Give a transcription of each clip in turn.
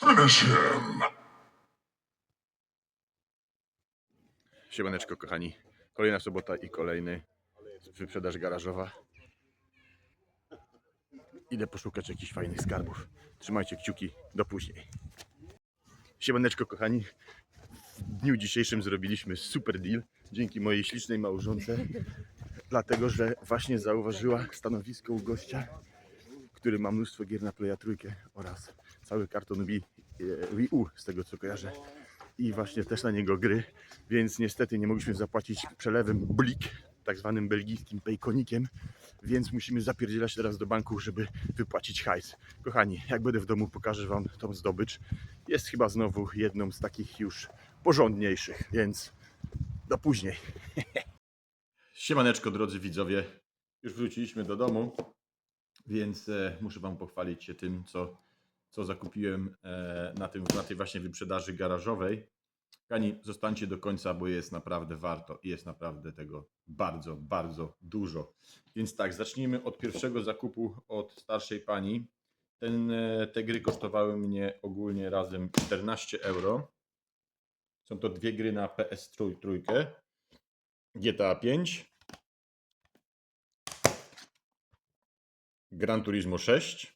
Finish him. Siemaneczko kochani. Kolejna sobota i kolejny wyprzedaż garażowa. Idę poszukać jakichś fajnych skarbów. Trzymajcie kciuki. Do później. Siemaneczko kochani. W dniu dzisiejszym zrobiliśmy super deal dzięki mojej ślicznej małżonce. Dlatego, że właśnie zauważyła stanowisko u gościa, który ma mnóstwo gier na Playa Trójkę oraz cały karton Wii, U, z tego co kojarzę. I właśnie też na niego gry, więc niestety nie mogliśmy zapłacić przelewem blik, tak zwanym belgijskim pejkonikiem, więc musimy zapierdzielać teraz do banku, żeby wypłacić hajs. Kochani, jak będę w domu, pokażę Wam tą zdobycz. Jest chyba znowu jedną z takich już porządniejszych, więc do później. Siemaneczko, drodzy widzowie. Już wróciliśmy do domu, więc e, muszę Wam pochwalić się tym, co, co zakupiłem e, na, tym, na tej właśnie wyprzedaży garażowej. Kochani, zostańcie do końca, bo jest naprawdę warto i jest naprawdę tego bardzo, bardzo dużo. Więc tak, zacznijmy od pierwszego zakupu od starszej pani. Ten, e, te gry kosztowały mnie ogólnie razem 14 euro. Są to dwie gry na PS3, trójkę. GTA 5, Gran Turismo 6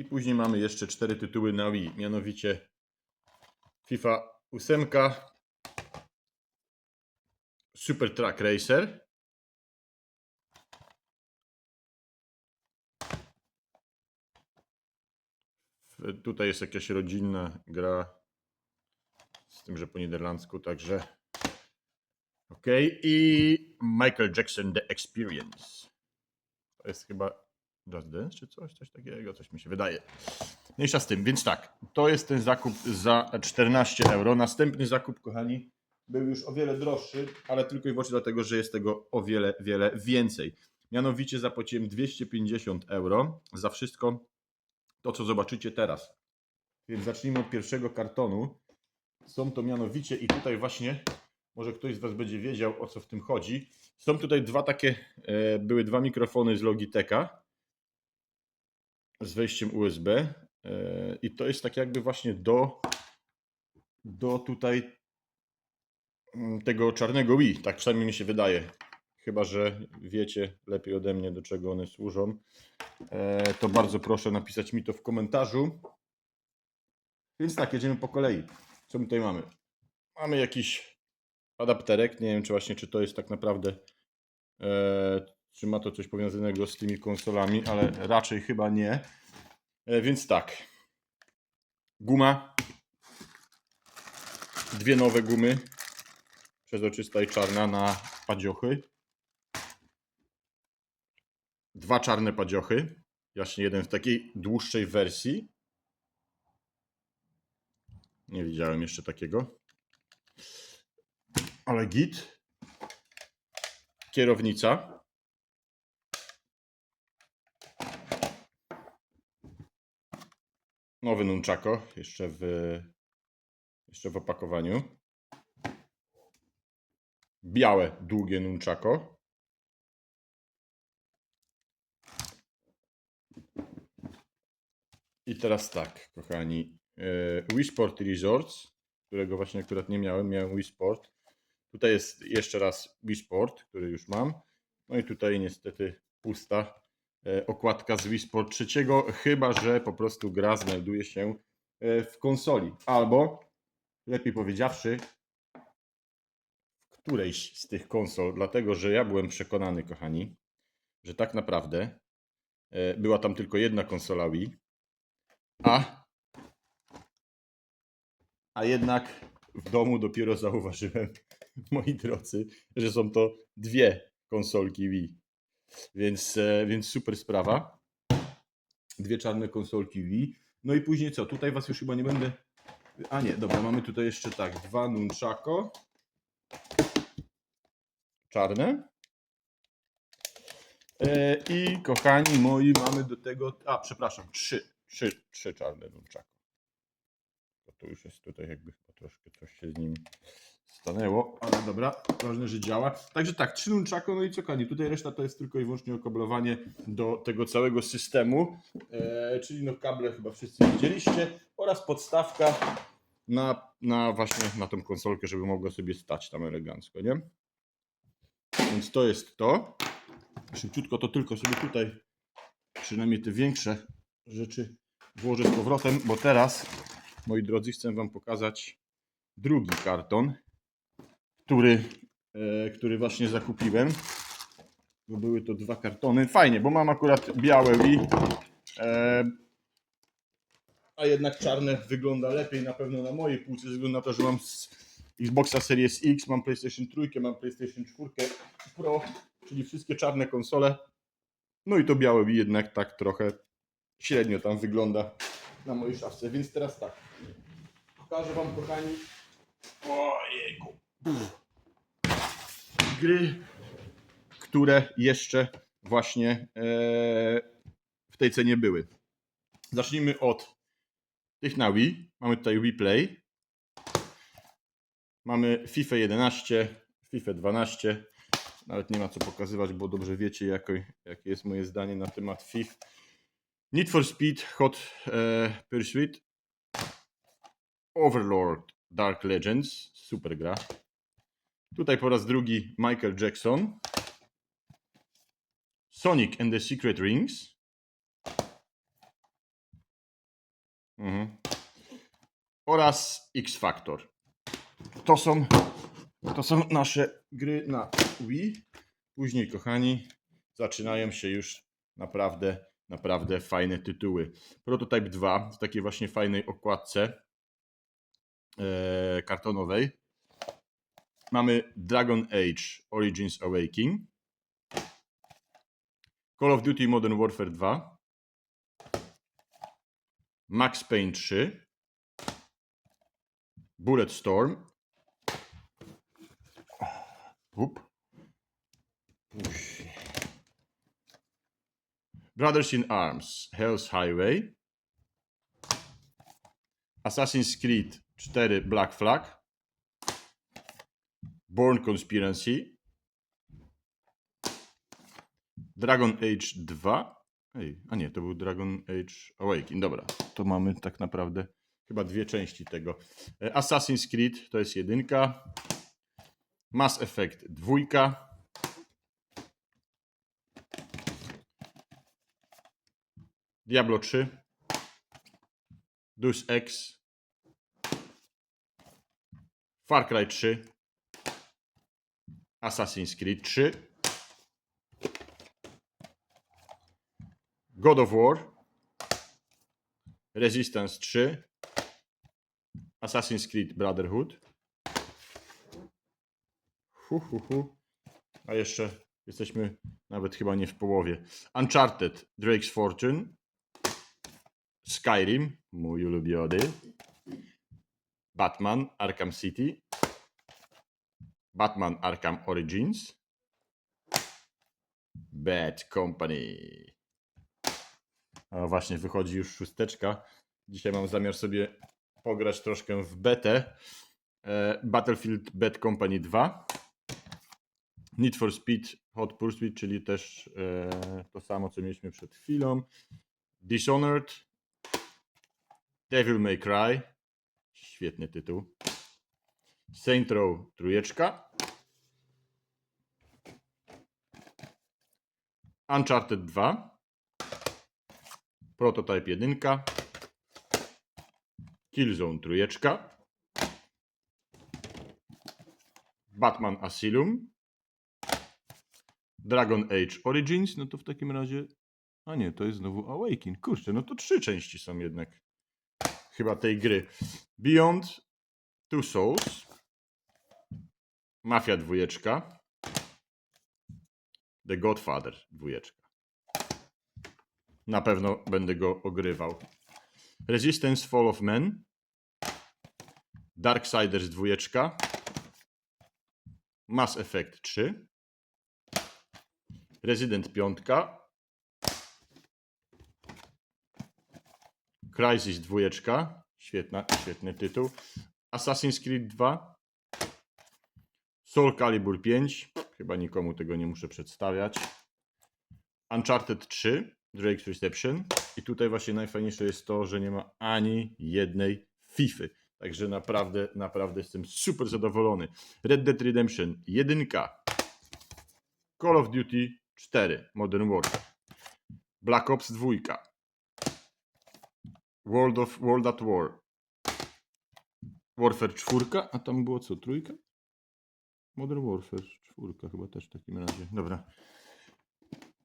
i później mamy jeszcze cztery tytuły na Wii, mianowicie FIFA 8, Super Truck Racer, Tutaj jest jakaś rodzinna gra z tym, że po niderlandzku, także ok. I Michael Jackson The Experience. To jest chyba Just Dance czy coś, coś takiego, coś mi się wydaje. Mniejsza z tym, więc tak, to jest ten zakup za 14 euro. Następny zakup, kochani, był już o wiele droższy, ale tylko i wyłącznie dlatego, że jest tego o wiele, wiele więcej. Mianowicie zapłaciłem 250 euro za wszystko to, co zobaczycie teraz. Więc zacznijmy od pierwszego kartonu. Są to mianowicie, i tutaj właśnie, może ktoś z Was będzie wiedział, o co w tym chodzi. Są tutaj dwa takie, e, były dwa mikrofony z Logitecha z wejściem USB. E, I to jest tak jakby właśnie do, do tutaj mm, tego czarnego Wii. Tak przynajmniej mi się wydaje. Chyba, że wiecie lepiej ode mnie, do czego one służą. E, to bardzo proszę napisać mi to w komentarzu. Więc tak, jedziemy po kolei. Co my tutaj mamy? Mamy jakiś adapterek. Nie wiem, czy właśnie, czy to jest tak naprawdę, e, czy ma to coś powiązanego z tymi konsolami, ale raczej chyba nie. E, więc tak. Guma. Dwie nowe gumy. Przezroczysta i czarna na padziochy. Dwa czarne padziochy. Właśnie jeden w takiej dłuższej wersji. Nie widziałem jeszcze takiego. Ale git. Kierownica. Nowy nunchako, jeszcze w, jeszcze w opakowaniu. Białe, długie nunchako. I teraz tak, kochani. e, Wii Sport Resorts, którego właśnie akurat nie miałem, miałem Wii Sport. Tutaj jest jeszcze raz Wii Sport, który już mam. No i tutaj niestety pusta okładka z Wii Sport 3, chyba że po prostu gra znajduje się e, w konsoli. Albo, lepiej powiedziawszy, w którejś z tych konsol, dlatego że ja byłem przekonany, kochani, że tak naprawdę e, była tam tylko jedna konsola Wii, a, a jednak w domu dopiero zauważyłem, moi drodzy, że są to dwie konsolki Wii. Więc, e, więc super sprawa. Dwie czarne konsolki Wii. No i później co? Tutaj was już chyba nie będę. A nie, dobra, mamy tutaj jeszcze tak, dwa nunchako. Czarne. E, I kochani moi, mamy do tego. A, przepraszam, trzy. Trzy, trzy czarne nunchako. To, już jest tutaj jakby troszkę coś się z nim stanęło, ale dobra, ważne, że działa. Także tak, trzy nunchako, no i co kochani, tutaj reszta to jest tylko i wyłącznie okablowanie do tego całego systemu, e, czyli no kable chyba wszyscy widzieliście oraz podstawka na, na właśnie na tą konsolkę, żeby mogła sobie stać tam elegancko, nie? Więc to jest to. Szybciutko to tylko sobie tutaj przynajmniej te większe rzeczy włożę z powrotem, bo teraz, moi drodzy, chcę Wam pokazać drugi karton, który, e, który właśnie zakupiłem. Bo były to dwa kartony. Fajnie, bo mam akurat białe Wii, e, a jednak czarne wygląda lepiej na pewno na mojej półce, ze względu na to, że mam Xboxa Series X, mam PlayStation 3, mam PlayStation 4 Pro, czyli wszystkie czarne konsole. No i to białe Wii jednak tak trochę średnio tam wygląda na mojej szafce. Więc teraz tak. Pokażę Wam, kochani. Ojejku. Gry, które jeszcze właśnie e, w tej cenie były. Zacznijmy od tych na Wii. Mamy tutaj Wii Play. Mamy FIFA 11, FIFA 12. Nawet nie ma co pokazywać, bo dobrze wiecie, jakie jest moje zdanie na temat FIFA. Need for Speed Hot e, Pursuit. Overlord Dark Legends. Super gra. Tutaj po raz drugi Michael Jackson. Sonic and the Secret Rings. Mhm. Oraz X Factor. To są, to są nasze gry na Wii. Później, kochani, zaczynają się już naprawdę, naprawdę fajne tytuły. Prototype 2 w takiej właśnie fajnej okładce e, kartonowej. Mamy Dragon Age Origins Awakening. Call of Duty Modern Warfare 2. Max Payne 3. Bullet Storm. Up. Brothers in Arms, Hell's Highway. Assassin's Creed 4 Black Flag. Born Conspiracy. Dragon Age 2. Ej, a nie, to był Dragon Age Awakening. Dobra, to mamy tak naprawdę chyba dwie części tego. E, Assassin's Creed to jest jedynka. Mass Effect dwójka. Diablo 3. Deus Ex. Far Cry 3. Assassin's Creed 3. God of War. Resistance 3. Assassin's Creed Brotherhood. Hu, hu, hu. A jeszcze jesteśmy nawet chyba nie w połowie. Uncharted Drake's Fortune. Skyrim, mój ulubiony. Batman Arkham City. Batman Arkham Origins. Bad Company. A właśnie wychodzi już szósteczka. Dzisiaj mam zamiar sobie pograć troszkę w betę. E, Battlefield Bad Company 2. Need for Speed Hot Pursuit, czyli też e, to samo, co mieliśmy przed chwilą. Dishonored. Devil May Cry. Świetny tytuł. Saint Row trójeczka. Uncharted 2. Prototype 1. Killzone trójeczka. Batman Asylum. Dragon Age Origins. No to w takim razie... A nie, to jest znowu Awakening. Kurczę, no to trzy części są jednak chyba tej gry. Beyond Two Souls. Mafia dwójeczka. The Godfather dwójeczka. Na pewno będę go ogrywał. Resistance Fall of Men. Darksiders dwójeczka. Mass Effect 3. Resident 5. Crysis dwójeczka. Świetna, świetny tytuł. Assassin's Creed 2. Soul Calibur 5. Chyba nikomu tego nie muszę przedstawiać. Uncharted 3. Drake's Reception. I tutaj właśnie najfajniejsze jest to, że nie ma ani jednej FIFA. Także naprawdę, naprawdę jestem super zadowolony. Red Dead Redemption 1. Call of Duty 4. Modern Warfare. Black Ops 2. World of World at War. Warfare 4, a tam było co, trójka? Modern Warfare 4 chyba też w takim razie. Dobra.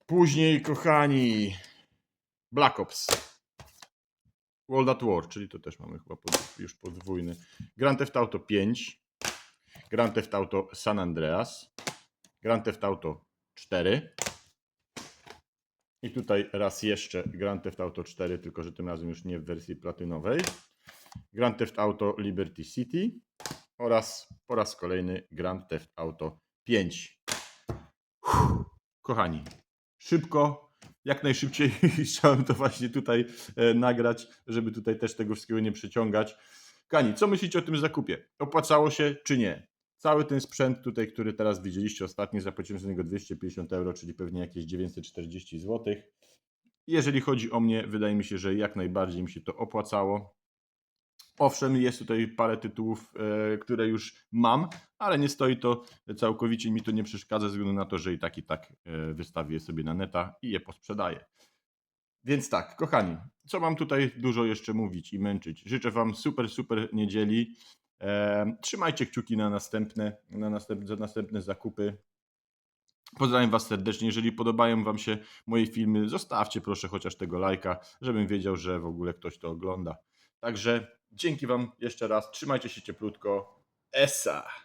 Później, kochani, Black Ops. World at War, czyli to też mamy chyba już podwójny. Grand Theft Auto 5. Grand Theft Auto San Andreas. Grand Theft Auto 4. I tutaj raz jeszcze Grand Theft Auto 4, tylko że tym razem już nie w wersji platynowej. Grand Theft Auto Liberty City oraz po raz kolejny Grand Theft Auto 5. Uff, kochani, szybko, jak najszybciej chciałem to właśnie tutaj e, nagrać, żeby tutaj też tego wszystkiego nie przeciągać. Kochani, co myślicie o tym zakupie? Opłacało się czy nie? Cały ten sprzęt tutaj, który teraz widzieliście ostatnio, zapłaciłem za niego 250 euro, czyli pewnie jakieś 940 zł. Jeżeli chodzi o mnie, wydaje mi się, że jak najbardziej mi się to opłacało. Owszem, jest tutaj parę tytułów, e, które już mam, ale nie stoi to całkowicie, mi to nie przeszkadza, ze względu na to, że i tak, i tak e, wystawię sobie na neta i je posprzedaję. Więc tak, kochani, co mam tutaj dużo jeszcze mówić i męczyć? Życzę Wam super, super niedzieli. E, trzymajcie kciuki na następne, na następne, następne zakupy. Pozdrawiam Was serdecznie. Jeżeli podobają Wam się moje filmy, zostawcie proszę chociaż tego lajka, żebym wiedział, że w ogóle ktoś to ogląda. Także dzięki Wam jeszcze raz. Trzymajcie się cieplutko. Esa!